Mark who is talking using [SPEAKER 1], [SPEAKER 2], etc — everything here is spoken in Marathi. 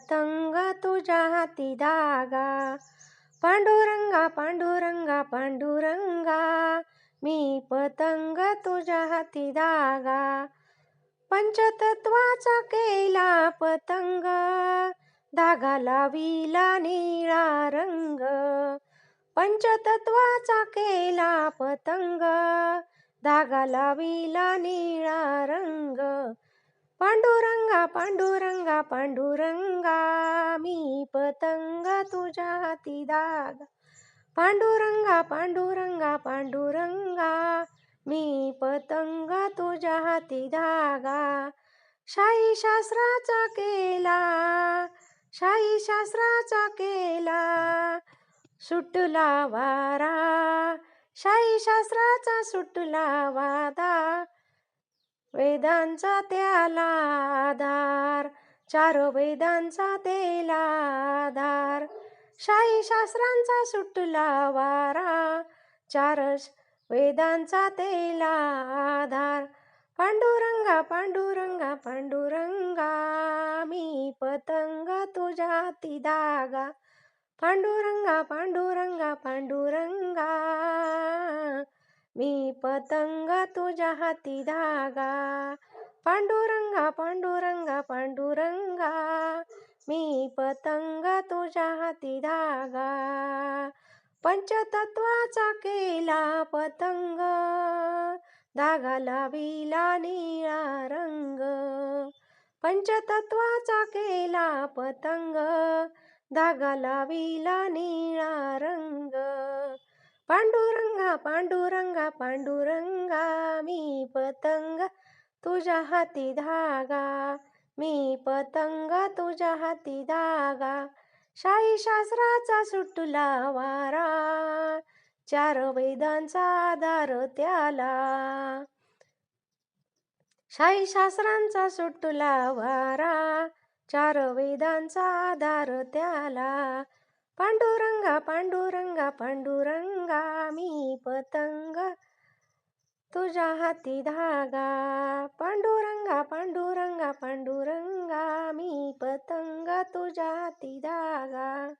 [SPEAKER 1] पतंग तुझ्या हाती धागा. पांडुरंगा पांडुरंगा पांडुरंगा. मी पतंग तुझ्या हाती धागा. पंचतत्वाचा केला पतंग. धागा लाविला निळा रंग. पंचतत्वाचा केला पतंग. धागा लाविला निळा रंग. पांडुरंगा पांडुरंगा पांडुरंगा मी पतंग तुझ्या हाती धागा पांडुरंगा पांडुरंगा पांडुरंगा मी पतंग तुझ्या हाती धागा. शाही शास्त्राचा केला शाही शास्त्राचा केला सुटला वारा. शाही शास्त्राचा सुटला वादा वेदांचा त्याला आधार. चार वेदांचा तेला आधार. शाही शास्त्रांचा सुटला वारा. चार वेदांचा तेला आधार. पांडुरंगा पांडुरंगा पांडुरंगा मी पतंग तुझ्या ती धागा. पांडुरंगा पांडुरंगा पांडुरंगा. मी पतंग तुझ्या हाती धागा. पांडुरंगा पांडुरंगा पांडुरंगा. मी पतंग तुझ्या हाती धागा. पंचतत्वाचा केला पतंग. धागा लाविला निळा रंग. पंचतत्वाचा केला पतंग. धागा लाविला निळा रंग. पांडुरंगा पांडुरंगा पांडुरंगा मी पतंग तुझ्या हाती धागा मी पतंग तुझ्या हाती धागा शाही शास्त्राचा सुटला वारा चार वेदांचा आधार त्याला. शाही शास्त्रांचा सुटला वारा चार वेदांचा आधार त्याला. पांडुरंगा पांडुरंगा पांडुरंगा मी पतंग. तुझ्या हाती धागा. पांडुरंगा पांडुरंगा पांडुरंगा मी पतंग. तुझ्या हाती धागा.